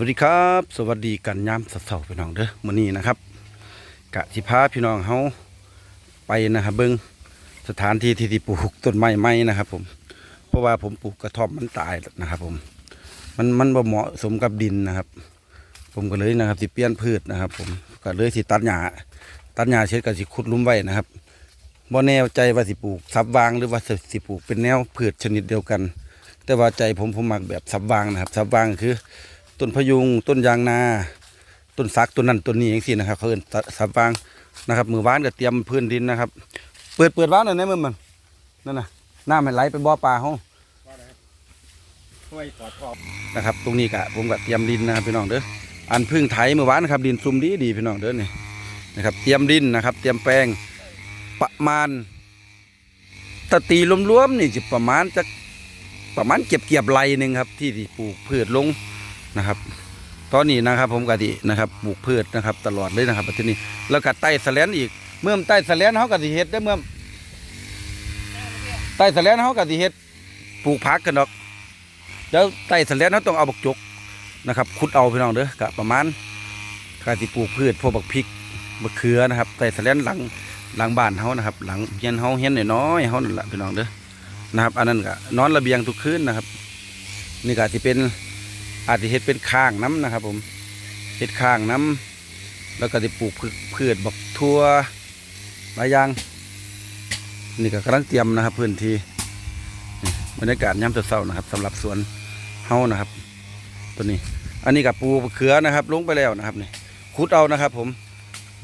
วัสดีครับ สวัสดีกันยามเสาร์ๆพี่น้องเด้อมื้อนี้นะครับกะสิพาพี่น้องเฮาไปนะครับเบิ่งสถานที่ที่ที่ปลูกต้นไม้ใหม่นะครับ ผม เพราะว่าผมปลูกกระท่อมมันตายนะครับ ผม มันมันบ่เหมาะสมกับดินนะครับ ผมก็เลยนะครับสิเปลี่ยนพืชนะครับ ผมก็เลยสิตัดหญ้าตัดหญ้าเสร็จก็สิขุดลุ่มไว้นะครับบ่แน่ใจว่าสิปลูกซับวางหรือว่าสิปลูกเป็นแนวพืชชนิดเดียวกัน แต่ว่าใจผมผมมักแบบซับวางนะครับซับวางคือ ต้นพะยุงต้นยางนา ต้นสักต้นนั้นต้นนี้อย่างที่นะครับเขาเอินสับวางนะครับ มือว้านก็เตรียมพื้นดินนะครับ เปิดเปิดวานหน่อยนะมือมันนั่นน่ะน้ำให้ไหลไปบ่อปลาเขาช่วยกอดคอบนะครับ ตรงนี้กะผมก็เตรียมดินนะครับพี่น้องเด้ออันพึ่งไถเมื่อวานนะครับ ดินซุ่มดีดีพี่น้องเด้อนี่นะครับ เตรียมดินนะครับ เตรียมแปลงประมาณตะตีรวมๆนี่จะประมาณจะประมาณเก็บเกียบไรหนึ่งครับ ที่ที่ปลูกพืชลง นะครับ ตอนนี้นะครับผมกะดินะครับปลูกพืชนะครับ ตลอดเลยนะครับที่นี้แล้วก็ใต้สแลนอีกเมื่อมใต้สแลนเขากะดิเฮ็ดได้เมื่อมใต้สแลนเขากะดิเฮ็ดปลูกผักกันดอกแล้วใต้สแลนเขาต้องเอาบักจกนะครับขุดเอาพี่น้องเด้อกะประมาณการที่ปลูกพืชพวกบักพริกบักเขือนะครับใต้สแลนหลังหลังบ้านเขานะครับ หลังเฮียนเขาเฮียนน้อยเขานั่นแหละพี่น้องเด้อนะครับ อันนั้นก็นอนระเบียงทุกคืนนะครับ นี่ก็ที่เป็น อาจจะเฮ็ดเป็นข้างน้ำนะครับ ผมเฮ็ดข้างน้ำแล้วก็จะปลูกพืชพืชบักทั่วหลายอย่างนี่ก็กำลังเตรียมนะครับพื้นที่บรรยากาศยามเช้านะครับสำหรับสวนเฮานะครับ ตัวนี้ อันนี้กับปูเขือนะครับ ลงไปแล้วนะครับนี่ขุดเอานะครับ ผม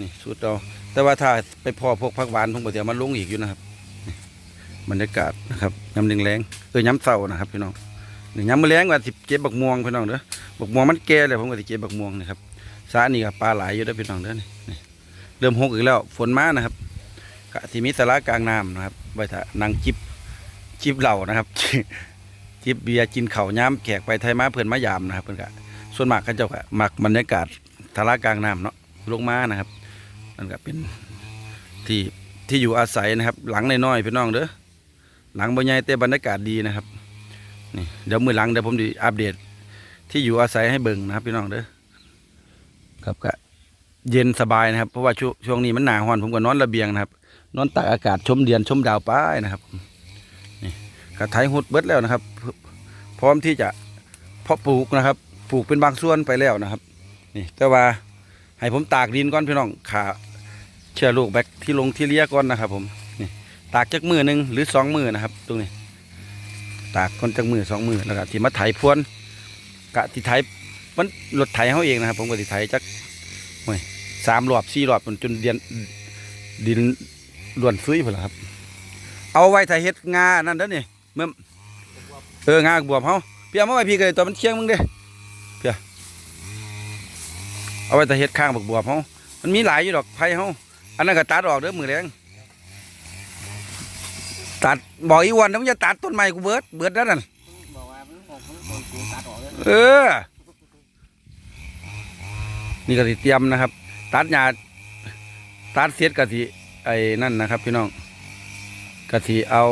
นี่ขุดเอาแต่ว่าถ้าไปพอพวกผักหวานผมก็จะเอามาลงอีกอยู่นะครับบรรยากาศนะครับยำแรงๆเออยำเศร้านะครับพี่น้อง นี่ยำมะแรงว่าสิเก็บบักม่วงพี่น้องเด้อบักม่วงมันแก่เลยผมก็สิเก็บบักม่วงนะครับสานี่กับปลาหลายอยู่ด้อพี่น้องเด้อนี่เริ่มหกอีกแล้วฝนมานะครับกะที่มีสาระกลางน้ำนะครับไว้ถ้านั่งจิบจิบเหล่านะครับจิบเบียร์กินเข้าย้ำแขกไปไทยมาเพื่อนมายามนะครับเพื่อนกะส่วนมากเขาเจ้าก็มักบรรยากาศทารากลางน้ำเนาะลงมานะครับนั่นก็เป็นที่ที่อยู่อาศัยนะครับ หลังน้อยๆพี่น้องเด้อหลังบ่ใหญ่แต่บรรยากาศดีนะครับ นี่เดี๋ยวมือหลังเดี๋ยวผมจะอัปเดต ที่อยู่อาศัยให้เบิ่งนะครับพี่น้องเด้อครับก็เย็นสบายนะครับ เพราะว่าช่วงช่วงนี้มันหนาฮ้อนผมก็นอนระเบียงนะครับ นอนตากอากาศชมเดือนชมดาวป้ายนะครับนี่กระไถหุดเบิดแล้วนะครับ พร้อมที่จะเพาะปลูกนะครับ ปลูกเป็นบางส่วนไปแล้วนะครับนี่แต่ว่าให้ผมตากดินก่อนพี่น้องขาเชื้อโรคแบคที่ลงที่เลียก่อนนะครับ ผมนี่ตากจักมือหนึ่งหรือสองมือนะครับ ตรงนี้ ตากก่อนจักมือสองมือแล้วก็ที่มาไถพรวนกะที่ไถมันรถไถเขาเองนะครับผมก็ที่ไถจักโอ้ยสามรอบสี่รอบจนเดียนดินล้วนซุยไปแล้วครับ เอาไว้ถ้าเฮ็ดงานั่นเด้อนี่เมื่อเอองาบวบเฮาเพี่เอามาไว้พี่ก็เลยตัวมันเคียงมึงเด้เพี่เอาไว้ถ้าเฮ็ดข้างบักบวบเฮามันมีหลายอยู่ดอกไผ่เฮาอันนั้นก็ตัดออกเด้อมือแรง ตัดบอกอีวันนะมึงจะตัดต้นไม้กูเบิดเบิดแล้วนั่นบอกว่ามันหกมันโดนกูตัดออกเลยเออ นี่ก็สิเตรียมนะครับ ตัดหญ้าตัดเสร็จก็สิไอ้นั่นนะครับ พี่น้องก็สิเอา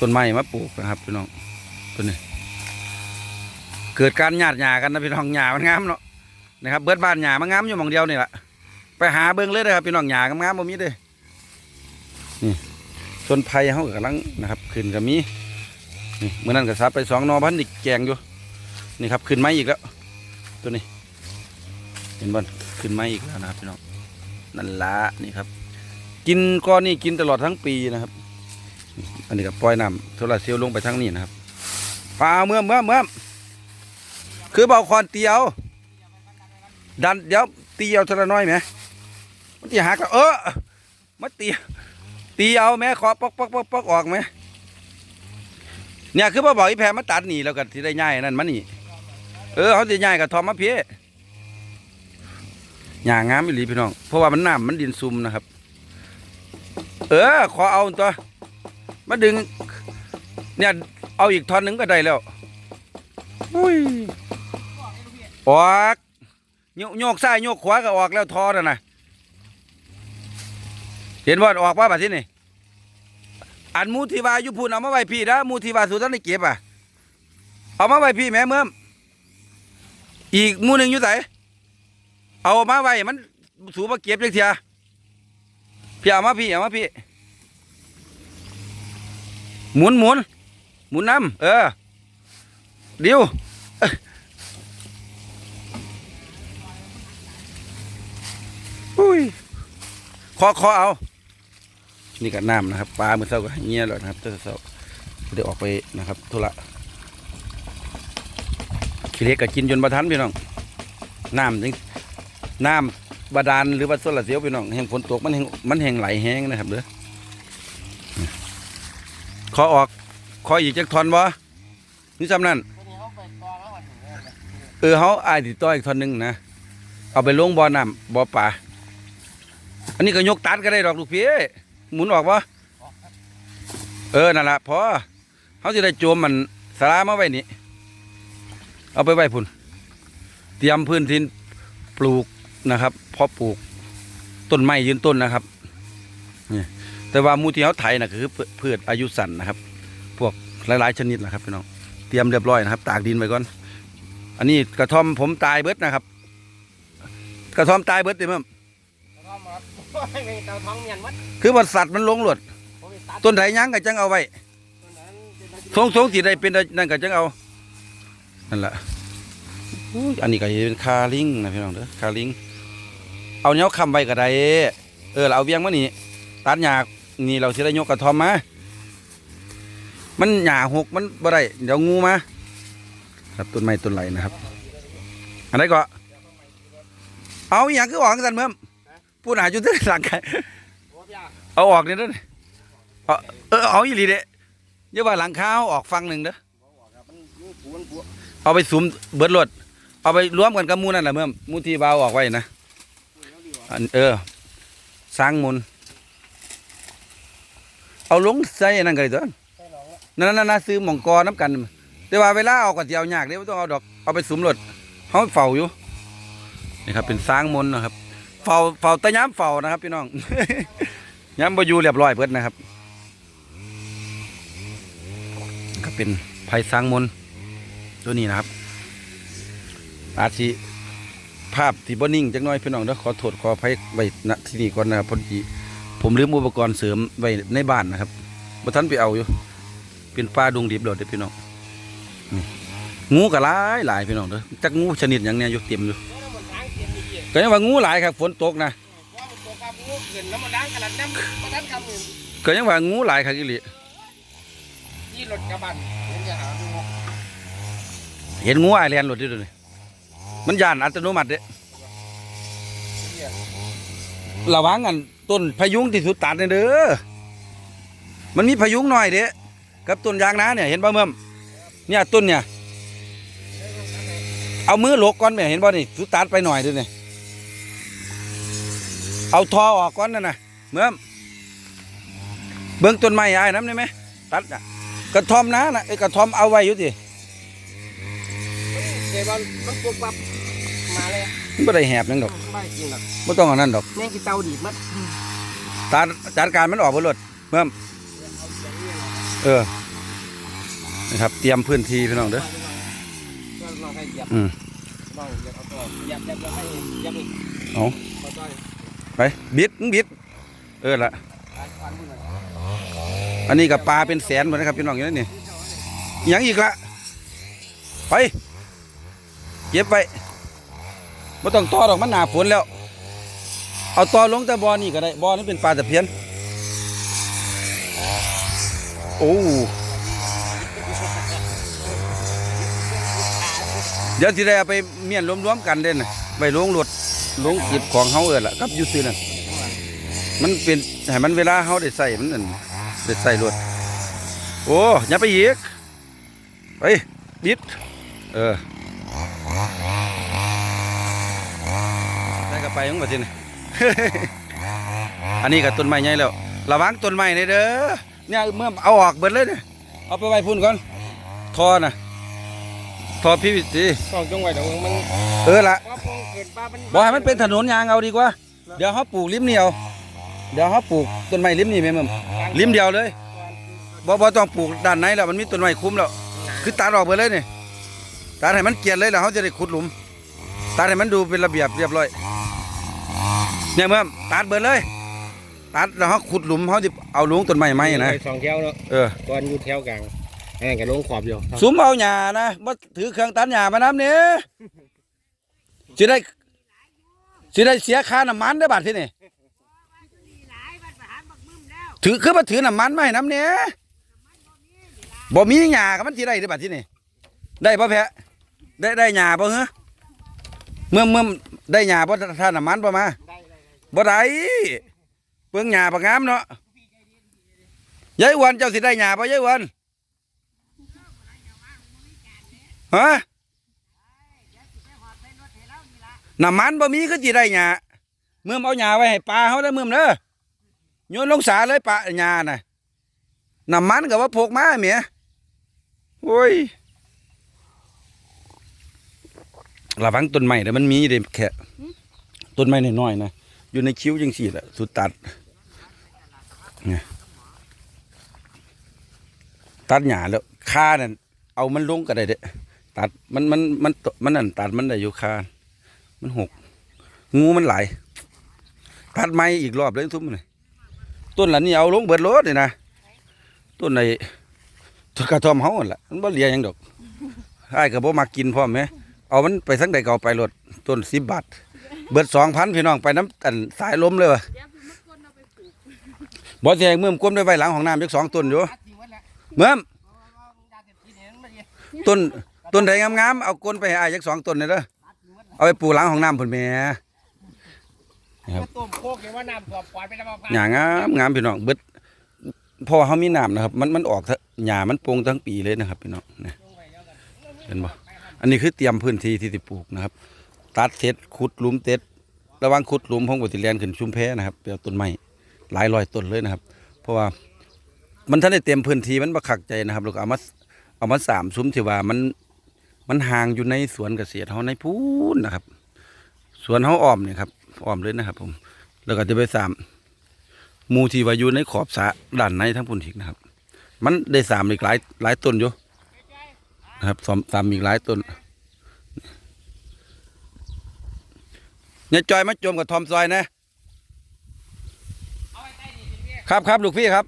ต้นไม้มาปลูกนะครับ พี่น้องต้นนี้ เกิดการหยาดหญ้ากันนะพี่น้องหญ้ามันงามเนาะนะครับเบิดบ้านหญ้ามันงามอยู่หมองเดียวนี่แหละไปหาเบิ่งเลยนะครับพี่น้องหญ้างามๆบ่มีเด้นี่ ส่วนไผ่เฮากำลังนะครับขึ้นก็มีนี่เมื่อนั้นก็ซับไปสองนอพันอีกแกงอยู่นี่ครับขึ้นไม้อีกแล้ว ตัวนี้ เห็นบ่นขึ้นไม้อีกแล้วนะครับพี่น้องนั่นละนี่ครับ กินก้อนนี่กินตลอดทั้งปีนะครับ อันนี้ก็ปล่อยน้ำโซลาร์เซลล์ลงไปทั้งนี้นะครับปลาเมื่อมเมื่อมเมื่อมคือเบาคอนเตียว ดันเดี๋ยวเตีเอาทีละน้อยไหมมันตีหักแล้วเออมาตี ตีเอาแม่ขอปอกปอกปอกปอกออกไหมเนี่ยคือพ่อบอกอีแพรมาตัดหนีแล้วก็ที่ได้ง่ายนั่นมันนี่เออเขาจะง่ายกับทอมมาเพี้ยหยางงามอีหลีพี่น้องเพราะว่ามันน้ำมันดินซุ่มนะครับ เออ ขอเอาตัวมาดึง เนี่ยเอาอีกท่อนหนึ่งก็ได้แล้วอุ้ยออกโยกโยกซ้ายโยกขวาก็ออกแล้วทอน่ะนะ เห็นว่าออกว่าแบบที่นี่อันมูทีวายู่พูนเอามาไว้พี่นะมูทีวาสุดท่านได้เก็บอะเอามาไว้พี่แม่เมื่อมอีกมูหนึ่งอยู่ไสเอามาไว้มันสูบมาเก็บจักเทียพี่เอามาพี่เอามาพี่ หมุนหมุนหมุนน้ำเออเดี๋ยวอุ้ยขอขอเอา นี่ก็น้ำนะครับปลาเมื่อเช้าก็เงี้ยแล้วนะครับเจ้าเช้าเดี๋ยวออกไปนะครับธุระขี้เล็กก็กินจนประทันพี่น้องน้ำจังน้ำบาดาลหรือว่าโซลาเซลล์พี่น้องแห่งฝนตกมันแห่งมันแห่งไหลแห้งนะครับเด้อขอออกขออีกจักทอนบ่นี่จำนั่นเออเขาอายติดต่ออีกทอนหนึ่งนะเอาไปลงบ่อน้ำบ่อปลาอันนี้ก็ยกตัดก็ได้ดอกลูกพี่ หมุนออกบ่เออ นั่นละพอเขาจะได้โจมมันสารามาไว้นี่ เอาไปไว้พุ่น เตรียมพื้นที่ปลูกนะครับเพาะปลูกต้นไม้ยืนต้นนะครับนี่แต่ว่ามูที่เขาไถน่ะคือพืชอายุสั้นนะครับ พวกหลายๆชนิดนะครับพี่น้อง เตรียมเรียบร้อยนะครับ ตากดินไว้ก่อน อันนี้กระท่อมผมตายเบิดนะครับ กระท่อมตายเบิดเต็มแล้วก็มาไม่ เตาท้องเมียนมัดคือว่าสัตว์มันหลงหลดผมไปตัดต้นไถหยังก็จังเอาไว้ต้นนั้นเป็นอะไรทรงทรงสีใดเป็นนั่นก็จังเอา นั่นแหละอุ้ยอันนี้ก็เป็นคาลิงนะพี่น้องเด้อคาลิง เอาเนี้ยคำไว้ก็ได้ เออเราเอาเวียงมานี่ตัดหญ้านี่เราสิได้ยกกระท่อมมา มันหญ้าหกมันบ่ได้เดี๋ยวงูมาครับต้นไม้ต้นไหลนะครับ อันไหนก็ เอาอหย่างคือออกกันเมื่อ มพูดหาจุดเส้นหลังไก่โอ้พี่อะเอาออกนี่เด้อเอาเออเอาอีหลีเด้อย่าว่าหลังคาเอาออกฟังหนึ่งเด้อบอกว่าครับมันยุ่งปูนปูเอาไปสุมเบิดรถเอาไปรวมกันกับหมูนั่นแหละเมื่อมหมูที่เบาวออกไว้นะอันเออสร้างมุนเอาลงใส่นั่นก็ได้ตัวใช่หรอนั่นนั่นนั่นซื้อหมองกอน้ำกัน แต่ว่าเวลาเอาก็สิเอายากเด้ไม่ต้องเอาดอกเอาไปสุมรถเขาเฝ้าอยู่นี่ครับเป็นสร้างมนต์นะครับ เฝ้าเฝ้าตะย้ำเฝ้านะครับพี่น้อง ย้ำบอยู่เรียบร้อยเบิดนะครับ ก็เป็นไผ่สร้างมนต์ตัวนี้นะครับ อาจสิภาพที่บ่นิ่งจักน้อยพี่น้องเด้อขอโทษขออภัยไว้ณที่นี่ก่อนนะครับพอดีผมลืมอุปกรณ์เสริมไว้ในบ้านนะครับบ่ทันไปเอาอยู่ เป็นป่าดุงดิบเลยเด้อพี่น้องงูก็หลายหลายพี่น้องเด้อจักงูชนิดหยังเนี่ยอยู่เต็มอยู่ ก็ยังว่างูหลายครับฝนตกนะเกิดยังว่างูหลายครับอีหลีที่รถกระบะเห็นจะหาดูเห็นงูอายแลนรถอยู่เด้อนี่มันยานอัตโนมัติเด้ระวังอันต้นพยุงที่สุดตัดนี่เด้อมันมีพยุงหน่อยเด้กับต้นยางนาเนี่ยเห็นบ่เมื่อมเนี่ยต้นเนี่ยเอามือโลกก่อนแม่เห็นบ่นี่สุดตัดไปหน่อยเด้วยนี่ เอาทอออกก่อนนั่นน่ะเมื่อมเบื้องต้นไม้อ้ายน้ำได้ไหมตัดน่ะกระทอมนะน่ะไอ้กระทอมเอาไว้อยู่สิเดี๋ยวมันมันปุ๊บปั๊บมาเลยมันไม่ได้แหบนั่นดอกไม่จริงหรอกไม่ต้องเอานั่นดอกแม่งกินเตาดีดมัดตัดจัดการมันออกไปรถเมื่อมเอาเสียงนี่เหรอเออนะครับเตรียมพื้นที่พี่น้องเด้อก็ลองให้เหยียบอืมลองเหยียบเอา ไปบิดบิด เออละอันนี้กับปลาเป็นแสนหมดนะครับพี่น้องอยู่นั่นนี่ยังอีกละไปเก็บไปไม่ต้องต่อดอกมันหนาฝนแล้ว เอาต่อลงแต่บอนี่ก็ได้บอนี่เป็นปลาตะเพียนโอ้เดี๋ยวที่ได้ไปเมียนรวมๆกันเด่นไปลงรถ ลงเก็บของเฮาเอิดละกับยูซื้อนั่นมันเป็นให้มันเวลาเฮาได้ใส่มันนั่นได้ใส่รถโอ้ย่าไปอีกไปบิดเออได้ก็ไปยังบ่ทีนอันนี้ก็ต้นไม้ใหญ่แล้วระวังต้นไม้นี่เด้อเนี่ยเมื่อเอาออกเบิดเลยเนี่ยเอาไปไว้พุ่นก่อนทอน่ะ ทอพีวีซีต้องจงไว้เดี๋ยวมันเออละว่าคงเกิดป้ามันบอกให้มันเป็นถนนยางเอาดีกว่า เดี๋ยวเขาปลูกริมนี่เอาเดี๋ยวเขาปลูกต้นไม้ริมนี่แม่มึงริมเดียวเลยบ่บ่ต้องปลูกด้านไหนแล้วมันมีต้นไม้คุ้มแล้ว คือตัดออกไปเลยนี่ตัดให้มันเกลียนเลยแล้วเขาจะได้ขุดหลุมตัดให้มันดูเป็นระเบียบเรียบร้อยเนี่ยเมื่อตัดเบิดเลย ตัดแล้วเขาขุดหลุมเขาจะเอาลงต้นไม้ไหมนะสองแถวเนาะเออก่อนอยู่แถวกลาง อันนั้นลงขอบอยู่สุมเอาหญ้านะมาถือเครื่องตัดหญ้ามาน้ำเนี่ยสิได้สิได้เสียค่าน้ำมันได้อบาทที่นี่ถือคือมาถือน้ำมันมาให้น้ำเนี่ยบ่มีหญ้ากับมันสิได้ได้อบาทที่นี่ได้ป่ะแพะได้ได้หญ้าป่ะเหรอเมื่อเมื่อได้หญ้าป่ะท่าน้ำมันป่ะมาบ่ได้เบิ่งหญ้าปากงามเนาะยายอ้วันเจ้าสิได้หญ้าป่ะยายอ้วัน ฮะน้ำมันบ่มีก็สิได้หญ้าเมื่อมเอาหญ้าไว้ให้ปลาเฮาเด้เมื่อมเด้อโยนลงสาเลยปลาหญ้าน่ะน้ำมันก็ว่าพกมาแหมโอ้ยระวังต้นไม้เด้อมันมีเด้แค่ต้นไม้น้อยๆนะอยู่ในคิ้วจังสี่แหละสุดตัดเนี่ยตัดหญ้าแล้วคานั่นเอามันลงก็ได้เด้ ตัดมันมันมันมันนั่นตัดมันได้อยู่คามันหก งูมันไหลตัดไม้อีกรอบเลยทุกมันเลยต้นหลังนี่เอาลงเบิดรถเลยนะต้นในต้นกระท่อมเฮาหั่นล่ะมันบ่เลียยังดอกไอ้ายก็บ่มากินพร้อมไหมเอามันไปทั้งใดก็เอาไปรถต้นสิบบาทเบิดสองพันพี่น้องไปน้ำอันสายล้มเลยวะบ่แทงเมื่อมก้มด้ไวยใบหลังของน้ำจักสองต้นอยู่เมื่อมติดเนี่ยมันมาเนี่ย ต้นต้นใดงามๆเอาก้นไปให้อายจักสองต้นเลยเด้อตัดทิ้งไว้แล้วเอาไปปลูกหลังของน้ำพุ่นแหม่ครับต้มโคกอย่างว่าน้ำตัวปล่อยไปแล้วบอกหญ้างามงามพี่น้องเบิดเพอเขามีน้ำนะครับ มันมันออกเถอะหญ้ามันโปร่งทั้งปีเลยนะครับพี่น้องเนี่ยเห็นบ่อันนี้คือเตรียมพื้นที่ที่จะปลูกนะครับ ตัดเสร็จขุดหลุมเต็ดระหวังขุดหลุมพงบติเลียนขึ้นชุมแพนะครับเปลวต้นไม้หลายร้อยต้นเลยนะครับ เพราะว่ามันท่านได้เต็มพื้นที่มันบักขักใจนะครับแล้วก็เอามาเอามาสามซุ้มที่ว่ามัน มันห่างอยู่ในสวนเกษตรเฮาในพูนนะครับ สวนเฮาอ้อมเนี่ยครับอ้อมเลยนะครับ ผม แล้วก็จะไปสามมูทีวายูในขอบสะด้านในทั้งพุ่นทิกนะครับ มันได้สามอีกหลายหลายต้นอยู่นะครับสามสามอีกหลายต้นเนี่ยจอยมาจมกับทอมซอยนะครับครับลูกพี่ครับ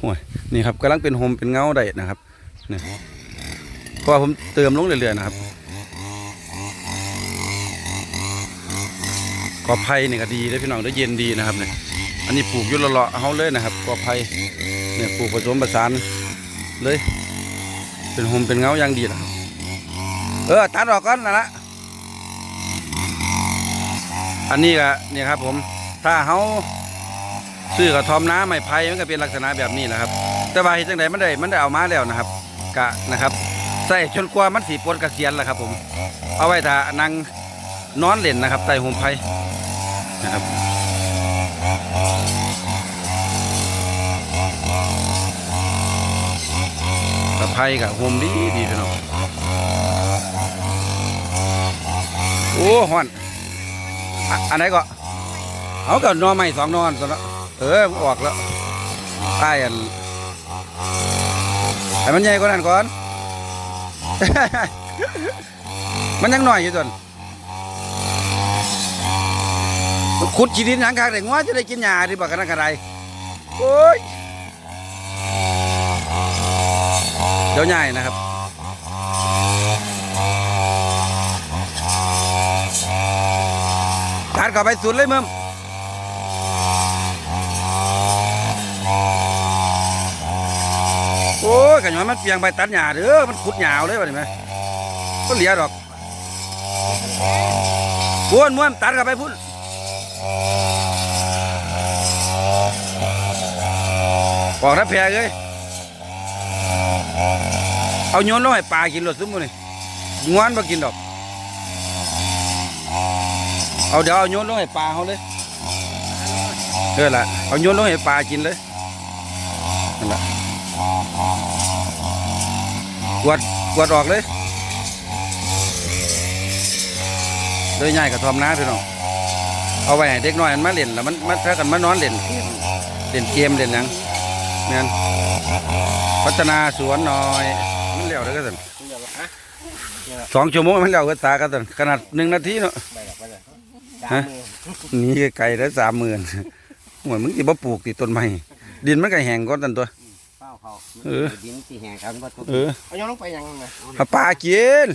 โอ้ยนี่ครับกำลังเป็นโฮมเป็นเงาได้นะครับเนี่ เพราะว่าผมเติมลงเรื่อยๆนะครับกอไผ่นี่ยก็ดีเลยพี่น้องได้เย็นดีนะครับเนี่ยอันนี้ปลูกอยุละเลาะๆเฮาเลยนะครับกอไผ่เนี่ยปลูกผสมผสานเลย เป็นโฮมเป็นเงาอย่างดีนะครับเออตัดออกก่อนนะละอันนี้ก็เนี่ยครับผมถ้าเฮาซื้อกระทอมน้ำไม้ไผ่มันก็เป็นลักษณะแบบนี้แหละครับ แต่ว่าเฮ็ดจังไดมันได้มันได้เอามาแล้วนะครับ กะนะครับ ใส่จนกว่ามันสีปนกระเสียนแหละครับผม เอาไว้ถ้านั่งนอนเล่นนะครับใต้ห่มไผ่นะครับตะไผ่กับห่มดีดีพี่น้องโอ้ฮอนอันไหนก็เอากับนอใหม่สองนอนสนะเออออกแล้วใต้อันให้มันใหญ่กว่านั้นก่อน มันยังหน่อยอยู่จนขุดจีดินหยังคางแต่งัวจะได้กินหญ้าดีบักกันนักอะไรโอ้ยเดี๋ยวใหญ่นะครับตัดเข้าไปสุดเลยมึง โอ้ยกันย้อนมันเปียงไปตัดหญ้าเด้อมันขุดหญ้าเอาเลยว่านี่ไหมก็เหลียดอกม้วนม้วนตัดเข้าไปพุ่นออกน้ำแพรเลยเอาโยนลงให้ปลากินหลดซุ้มมือนี่งวนมากินดอก เอาเดี๋ยวเอาโยนลงให้ปลาเขาเลยเออละเอาโยนลงให้ปลากินเลยนั่นแหละ กวาดกวาดออกเลยเลยง่ายกับทอมน้าพี่น้องเอาไว้ให้เด็กน้อยมันมาเล่นแล้วมันมันถ้ากันมานอนเล่นเล่นเกมเล่นหยังเนี่ยพัฒนาสวนหน่อยมันเลี้ยวได้ก็สิสองชั่วโมงมันแล้วก็ตากันตอนขนาดหนึ่งนาทีเนาะไปหรอกไปเลยฮะหนี่ไกลแล้วสามหมื่นหวยมึงสิบ่ปลูกติต้นไม้ดินมันก็แห้งก่อนตันตัว เป้าเขาเออดินที่แห้งครับว่าทุกเออเอาย้อนลงไปยังไงหาปลากิน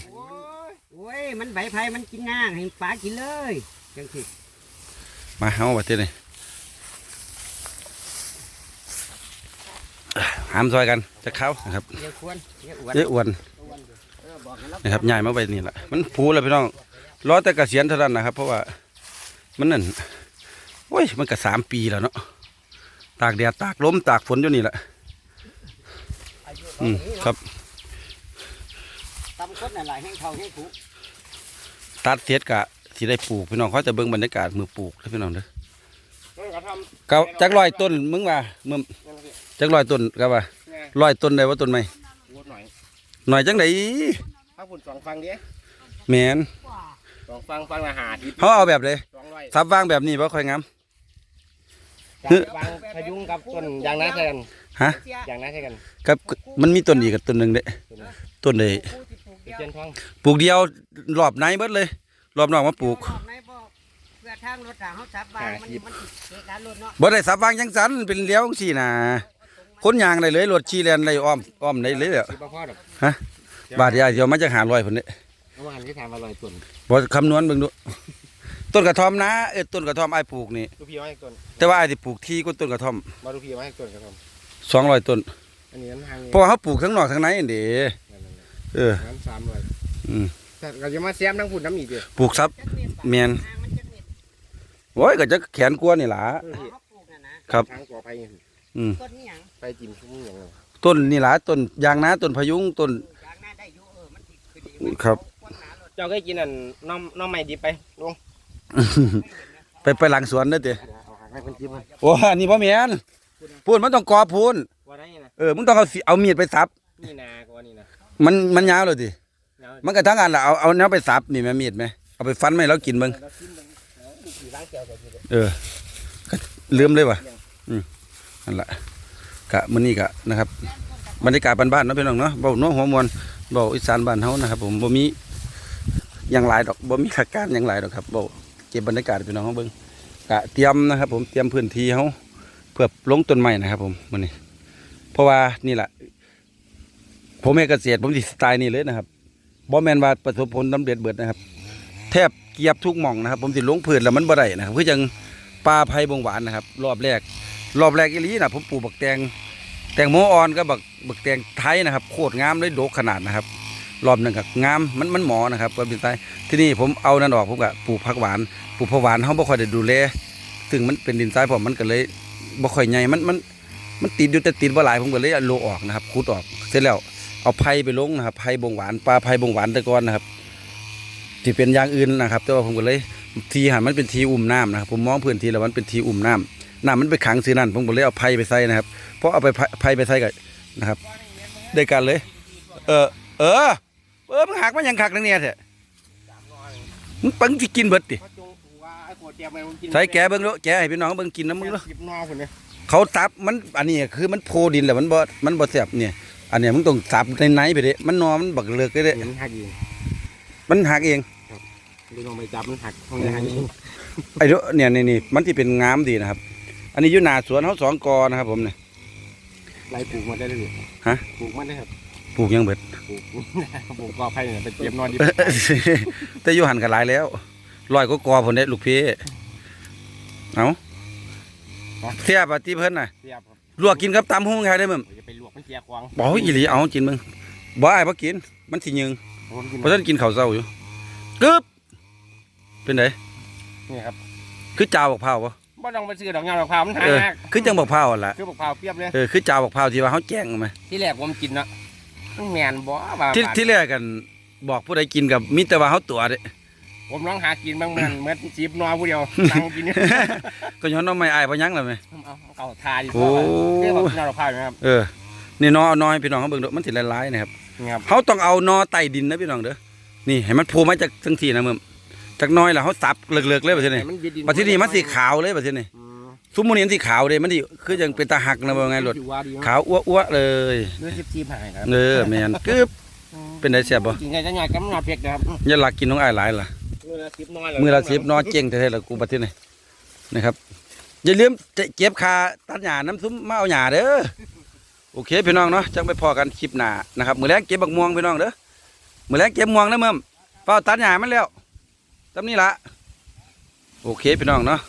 โอ้ยมันใบไผ่มันกินง่างให้ปลากินเลยจังสิมาเฮาบัดนี้หามซอยกันจะเข้านะครับเดี๋ยวควรเดี๋ยวอวดเอ้ยอ้วนเออบอกให้เรานะครับใหญ่มาไปนี่แหละมันผูแล้วพี่น้องรอแต่เกษียณเท่านั้นนะครับ เพราะว่ามันนั่นโอ้ยมันก็สามปีแล้วเนาะตากแดดตากลมตากฝนอยู่นี่แหละ อายุอืมครับตำคนอะไรให้เขาให้ผูกตัดเสียดกะสิได้ปลูกพี่น้องเขาจะเบิ่งบรรยากาศมือปลูกเด้อพี่น้องเด้อต้องกระทำเกาจักร้อยต้นมึงว่ามึงนั่นสิจักร้อยต้นก็ว่าไงร้อยต้นได้ว่าต้นไหมวูดหน่อยหน่อยจังไดถ้าฝุ่นสองฟังดิแมนสองฟังฟังละหาทิพเขาเอาแบบเลยสองร้อยซับวางแบบนี้บ่ค่อยงามจากฟังพยุงกับต้นยางนาใช่กันฮะยางนาใช่กัน กับมันมีต้นอีกกับต้นหนึงเด้ต้นใดเจนทองปลูกเดียวรอบในเบิดเลย รอบนอกมาปลูกในบ่เพื่อทางรถทางเขาจับบ้านมันมันเกิดการรถเนาะบ่ได้สับวางจังสันเป็นเลี้ยวจังซี่น่ะคนยางได้เลยรถชีแลนได้อ้อมอ้อมได้เลยแหล้วสิบพ่อดอกฮะบาทเดียวเดี๋ยวมาจากหาร้อยพุ่นเด้เมื่อวานที่ทำอร่อยต้นบ่คำนวณเบิ่งดูต้นกระท่อมนะเออต้นกระท่อมอ้ายปลูกนี่ลูกพี่มาให้ต้นแต่ว่าอ้ายสิปลูกที่ก็ต้นกระท่อมมาลูกพี่มาให้ต้นกระท200ต้นำ อันนี้นั้นทางนี้เพราะว่าเขาปลูกทั้งนอกทั้งในนั่นเด้เออน้ำสามร้อยอืมแต่เราจะมาแซมทั้งฝุ่นน้ำอีกเดียวปลูกซับจักเม็ดแม่นทางมันจักเม็ดโอ้ยก็จะแขนกลัวนี่ล่ะเขาปลูกน่ะนะครับทางก่อไผ่อืมต้นนี้หยังไปจิ้มชุ่มอย่างเงี้ยต้นนี่ล่ะต้นยางนาต้นพะยุงต้นยางหน้าได้อยู่เออมันสิขึ้นอีกครับคนหนารถเจ้าเคยกินอันน้องน้องใหม่ดิบไปลุงไปไปหลังสวนเด้อติเอาหางให้คนจิ้มมาโอ้อันนี้บ่แม่นพูนมันต้องกอพูนว่าได้นะ เออมึงต้องเอาสิเอามีดไปสับ นี่นาก็ว่านี่นะมันมันยาวเลยติเอามันก็ทั้งอันล่ะเอาเอาแนวไปสับนี่แม่มีดไหมเอาไปฟันไหมแล้วกินเบิ่งเราจิ้มมันเอาอีกสี่ล้างแก้วก็ได้เออก็ลืมเลยว่ะอืมนั่นล่ะกะมื้อนี้กะนะครับ บรรยากาศบ้านๆเนาะพี่น้องเนาะเว้าเนาะหัวมวลเว้าอีสานบ้านเฮานะครับ ผมบ่มีหยังหลายดอกบ่มีขาการหยังหลายดอกครับเว้าเก็บบรรยากาศให้พี่น้องเฮาเบิ่งกะเตรียมนะครับ ผมเตรียมพื้นที่เฮาเพื่อลงต้นไม้นะครับ ผมมื้อนี้ เพราะว่านี่แหละผมเฮ็ดเกษตรผมสิสไตล์นี่เลยนะครับบ่แมนว่าประสบผลสำเร็จเบิดนะครับ แทบเกียบทุกหม่องนะครับ ผมสิลงพืชแล้วมันบ่ได้นะครับคือจังปลาไผ่บงหวานนะครับ รอบแรก รอบแรกอีลีนะผมปลูกบักแตงแตงโมอ่อนก็บักบักแตงไทยนะครับ โคตรงามเลยโดกขนาดนะครับ รอบหนึ่งก็งามมันมันหมอนะครับก็เป็นไตที่นี่ผมเอานั่นออกผมก็ปลูกผักหวานปลูกผักหวานเฮาบ่ค่อยได้ดูแลซึ่งมันเป็นดินทรายผมมันก็เลยบ่ค่อยใหญ่มันมัน มันติดอยู่แต่ติดบ่หลายผมก็เลยเอาโลออกนะครับขุดออกเสร็จแล้วเอาไผ่ไปลงนะครับไผ่บงหวานปลาไผ่บงหวานแต่ก่อนนะครับที่เป็นอย่างอื่นนะครับ แต่ว่าผมก็เลยทีหันมันเป็นทีอุ่มน้ำนะครับผมมองพื้นที่แล้วมันเป็นทีอุ่มน้ำน้ำมันไปขังซื้อนั่นผมก็เลยเอาไผ่ไปใส่นะครับเพราะเอาไปไผ่ไผ่ไปใส่กับนะครับได้กันเลย เออเออเออมึงหักมันยังขักนังเนี่ยเถอะมึงปังที่กินเบิดดิเขาจงว่าไอ้ขวดเตรียมไปมันกินใส่แกะเบิ่งดูแกะให้พี่น้องเบิ่งกินน้ำมึงดูหยิบนอคน เนี่ยเขาตับมันอันนี้คือมันโพดินแหละมันบ่มันบ่แซ่บเนี่ย อันเนี้ยมึงต้องสับในไหนไปเด้มันนอมันบักเลิกเด้เห็นหักเองมันหักเองดูลองไปจับมันหักตรงนี้หักเองไอ้เด้อเนี่ยนี่นี่มันที่เป็นงามดีนะครับ อันนี้อยู่หน้าสวนเขาสองกอนะครับ ผมเนี่ยไล่ปลูกมาได้เลยฮะปลูกมันได้ครับปลูกยังเบิดปลูกปลูกกอไผ่เนี่ยไปเตรียมนอนดิบแต่อยู่หันกันหลายแล้วลอยก็กอผลเด็ดลูกพี่เอา เสียบอะที่เพิ่นน่ะเสียบครับลวกกินกับตำหุ้งไงได้มึงเดี๋ยวจะไปลวกมันเจียควางบอกอีหลีเอากินมึงบ่อ้ายบ่กิน มันสิยึงผมกินเพราะฉะนั้นกินข้าวเช้าอยู่กึบเป็นไดนี่ครับคือจาวบักพร้าวบ่บ่ต้องไปซื้อดอกยางดอกพร้าวมันหาเออยากคือจังบักพร้าวนั่นล่ะคือบักพร้าวเปรียบเลยเออคือจาวบักพร้าวที่ว่าเฮาแจ้งมาที่แรกผมกินเนาะมันแมนบ่ว่าที่ที่แรกกันบอกผู้ใดกินกับมีแต่ว่าเฮาตัวเด้ ผมลองหากินบางเหมือนเหมือนจีบนอผู้เดียวนั่งกินเนี่ยก็ย้อนเอาไม่อายบ่ยังล่ะแม่เอาเอาทาดีโอ้เรียกว่ากินดอกพร้าวนะครับเออนี่นอเอาน้อยพี่น้องเขาเบิ่งดูมันสิหลายๆนะครับนี่ครับเขาต้องเอานอไต่ดินนะพี่น้องเด้อนี่ให้มันโผล่มาจากทั้งทีนะมึงจากน้อยแล้วเขาสับเลิกๆเลยแบบนี้ให้มันบิดดินปัจจุบันมันสีขาวเลยแบบนี้อืมซุ้มมันนี่สีขาวเลยมันดิคือยังเป็นตาหักนะว่าไงรถถือว่าดีขาวอ้วๆเลยเนื้อจีบๆหายครับเออแมนกึบไปเป็นไดแซ่บบ่กินไงจะหยาดกับหยาดเผ็ดนะครับอย่าลักกินน้องอ้ายหลายล่ะมื อละสิบน้อยมือละสิบนอนเก่งแท้ๆล่ะกูบัดนี้นะครับ อย่าลืมจะเก็บค่าตัดหญ้าน้ำซุ้มมาเอาหญ้าเด้อโอเคพี่น้องเนาะจังไปพอกันคลิปหน้านะครับมื้อแรงเก็บบักม่วงพี่น้องเด้อมื้อแรงเก็บม่วงนะเมิ่มเฝ้าตัดหญ้ามันแล้วตำนี้ละโอเคพี่น้องเนาะ